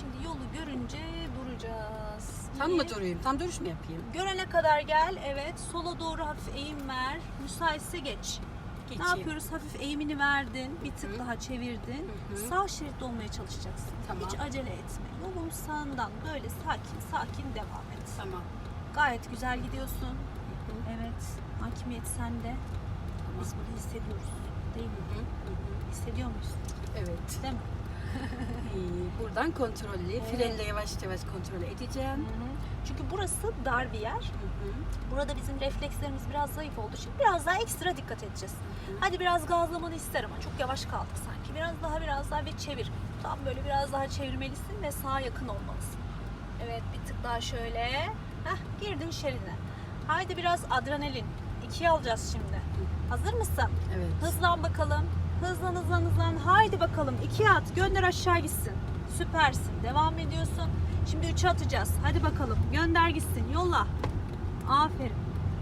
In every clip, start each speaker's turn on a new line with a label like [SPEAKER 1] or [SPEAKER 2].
[SPEAKER 1] Şimdi yolu görünce duracağız.
[SPEAKER 2] Tam mı durayım? Tam duruş mu yapayım?
[SPEAKER 1] Görene kadar gel. Evet. Sola doğru hafif eğim ver. Müsaitse geç.
[SPEAKER 2] Geçeyim.
[SPEAKER 1] Ne yapıyoruz? Hafif eğimini verdin. Bir tık
[SPEAKER 2] Hı.
[SPEAKER 1] daha çevirdin.
[SPEAKER 2] Hı.
[SPEAKER 1] Sağ şeritte olmaya çalışacaksın.
[SPEAKER 2] Tamam.
[SPEAKER 1] Hiç acele etme. Yolun sağından böyle sakin sakin devam et.
[SPEAKER 2] Tamam.
[SPEAKER 1] Gayet güzel gidiyorsun.
[SPEAKER 2] Hı.
[SPEAKER 1] Evet. Hakimiyet sende. Biz bunu hissediyoruz. Değil mi?
[SPEAKER 2] Hı hı.
[SPEAKER 1] Hissediyor muyuz?
[SPEAKER 2] Evet.
[SPEAKER 1] Değil mi?
[SPEAKER 2] İyi, Buradan kontrollü,
[SPEAKER 1] Evet.
[SPEAKER 2] frenle yavaş yavaş kontrol edeceğim.
[SPEAKER 1] Çünkü burası dar bir yer.
[SPEAKER 2] Hı hı.
[SPEAKER 1] Burada bizim reflekslerimiz biraz zayıf olduğu için biraz daha ekstra dikkat edeceğiz.
[SPEAKER 2] hı.
[SPEAKER 1] Hadi biraz gazlamanı ister ama çok yavaş kaldık sanki. Biraz daha biraz daha ve çevir. Tam böyle biraz daha çevirmelisin ve sağa yakın olmalısın. Evet bir tık daha şöyle. Heh girdin şeridine. Haydi biraz adrenalin. İkiye alacağız şimdi. Hazır mısın?
[SPEAKER 2] Evet.
[SPEAKER 1] Hızlan bakalım. Hızlan hızlan hızlan. Haydi bakalım. İkiye at. Gönder aşağı gitsin. Süpersin. Devam ediyorsun. Şimdi üçe atacağız. Hadi bakalım. Gönder gitsin. Yolla. Aferin.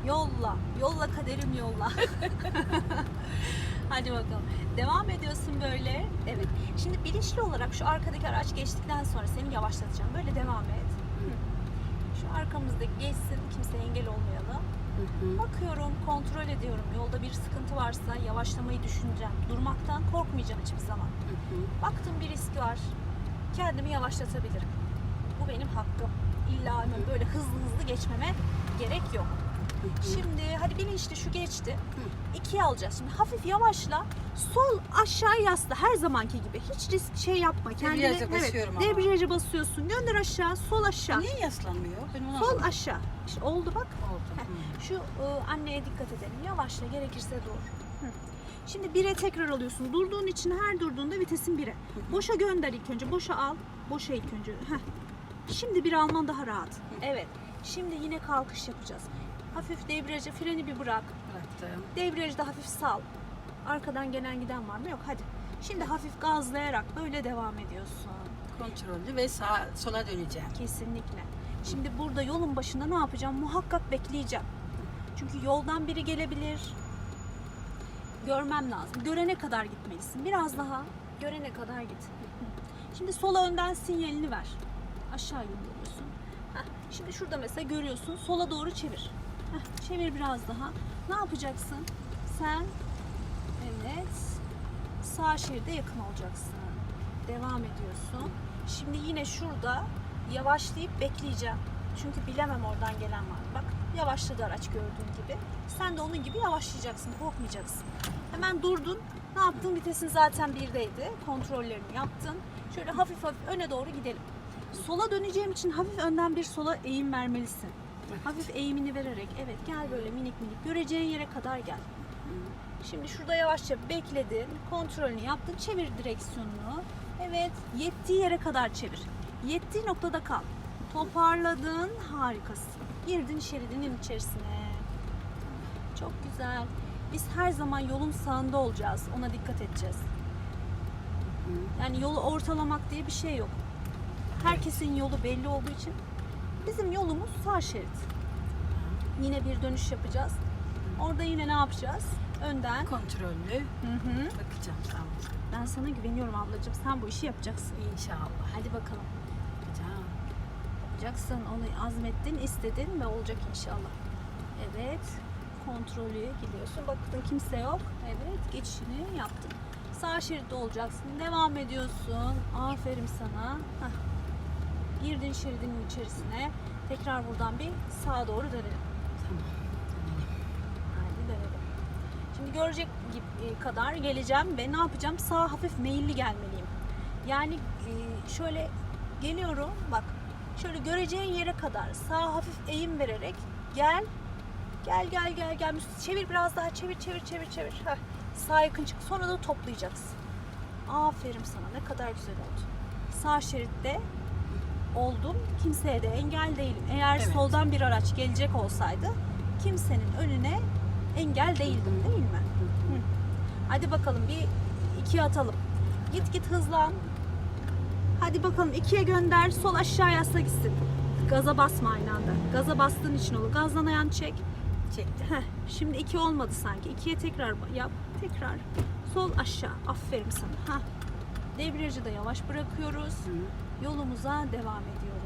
[SPEAKER 1] Yolla. Yolla kaderim yolla. Hadi bakalım. Devam ediyorsun böyle. Evet. Şimdi bilinçli olarak şu arkadaki araç geçtikten sonra seni yavaşlatacağım. Böyle devam et. Şu arkamızdaki geçsin. Kimseye engel olmayalım. Bakıyorum, kontrol ediyorum. Yolda bir sıkıntı varsa yavaşlamayı düşüneceğim. Durmaktan korkmayacağım hiçbir zaman. Baktım bir risk var. Kendimi yavaşlatabilirim. Bu benim hakkım. İlla böyle hızlı hızlı geçmeme gerek yok. Şimdi hadi bilinçli şu geçti. İkiye alacağız. Şimdi hafif yavaşla. Sol aşağı yasla her zamanki gibi. Hiç risk şey yapma. Kendine,
[SPEAKER 2] Debriyaja basıyorum ama.
[SPEAKER 1] Debriyaja basıyorsun. Gönder aşağı, sol aşağı.
[SPEAKER 2] Niye yaslanmıyor? Ben onu
[SPEAKER 1] Sol
[SPEAKER 2] anlamadım.
[SPEAKER 1] aşağı. İşte oldu bak.
[SPEAKER 2] Oldu.
[SPEAKER 1] Heh. Şu e, anneye dikkat edelim. Yavaşla gerekirse. Hı. Şimdi bire tekrar alıyorsun. Durduğun için her durduğunda vitesin bire. Boşa gönder ilk önce. Boşa al. Boşa ilk önce. Heh. Şimdi bir alman daha rahat. Evet. Şimdi yine kalkış yapacağız. Hafif debriyajı, freni bir bırak.
[SPEAKER 2] Bıraktım.
[SPEAKER 1] Debriyajı da hafif sal. Arkadan gelen giden var mı? Yok hadi. Şimdi hafif gazlayarak böyle devam ediyorsun.
[SPEAKER 2] Kontrollü ve sağa sola döneceğim.
[SPEAKER 1] Kesinlikle. Şimdi burada yolun başında ne yapacağım? Muhakkak bekleyeceğim. Çünkü yoldan biri gelebilir. Görmem lazım. Görene kadar gitmelisin. Biraz daha görene kadar git. Şimdi sola önden sinyalini ver. Aşağı gönderiyorsun. Heh, Şimdi şurada mesela görüyorsun. Sola doğru çevir. Çevir biraz daha. Ne yapacaksın? Sen evet sağ şeride yakın olacaksın. Devam ediyorsun. Şimdi yine şurada yavaşlayıp bekleyeceğim. Çünkü bilemem oradan gelen var. Bak yavaşladı araç gördüğün gibi. Sen de onun gibi yavaşlayacaksın, korkmayacaksın. Hemen durdun. Ne yaptın? Vitesin zaten birdeydi. Kontrollerini yaptın. Şöyle hafif hafif öne doğru gidelim. Sola döneceğim için hafif önden bir sola eğim vermelisin. Hafif eğimini vererek evet gel böyle minik minik göreceğin yere kadar gel. Şimdi şurada yavaşça bekledin, kontrolünü yaptın, çevir direksiyonunu. Evet, yettiği yere kadar çevir. Yettiği noktada kal. Toparladın, harikasın. Girdin şeridinin içerisine. Çok güzel. Biz her zaman yolun sağında olacağız. Ona dikkat edeceğiz. Yani yolu ortalamak diye bir şey yok. Herkesin yolu belli olduğu için bizim yolumuz sağ şerit. Yine bir dönüş yapacağız. Orada yine ne yapacağız? Önden.
[SPEAKER 2] Kontrollü.
[SPEAKER 1] Hı hı.
[SPEAKER 2] Bakacağım tamam.
[SPEAKER 1] Ben sana güveniyorum ablacığım. Sen bu işi yapacaksın.
[SPEAKER 2] İnşallah.
[SPEAKER 1] Hadi bakalım.
[SPEAKER 2] Yapacağım.
[SPEAKER 1] Yapacaksın. Onu azmettin, istedin ve olacak inşallah. Evet. Kontrolü gidiyorsun. Baktın kimse yok. Evet. Geçişini yaptın. Sağ şeritte olacaksın. Devam ediyorsun. Aferin sana. Hah. Girdin şeridinin içerisine. Tekrar buradan bir sağa doğru dönelim.
[SPEAKER 2] Tamam.
[SPEAKER 1] Hadi dönelim. Şimdi görecek gibi kadar geleceğim ve ne yapacağım? Sağa hafif meyilli gelmeliyim. Yani e, şöyle geliyorum bak şöyle göreceğin yere kadar sağa hafif eğim vererek gel gel gel gel gel çevir biraz daha çevir çevir çevir çevir Heh. sağa yakın çık sonra da toplayacaksın aferin sana ne kadar güzel oldu sağ şeritte oldum kimseye de engel değilim eğer
[SPEAKER 2] Evet.
[SPEAKER 1] soldan bir araç gelecek olsaydı kimsenin önüne engel değildim değil mi? Hı. Hadi bakalım bir ikiye atalım. Git git hızlan. Hadi bakalım ikiye gönder. Sol aşağı yasla gitsin. Gaza basma aynı anda. Gaza bastığın için olur. Gazdan ayağını çek.
[SPEAKER 2] Çektim.
[SPEAKER 1] Heh, şimdi iki olmadı sanki. İkiye tekrar yap. Tekrar. Sol aşağı. Aferin sana. Heh. Debriyajı da yavaş bırakıyoruz.
[SPEAKER 2] Hı.
[SPEAKER 1] Yolumuza devam ediyoruz.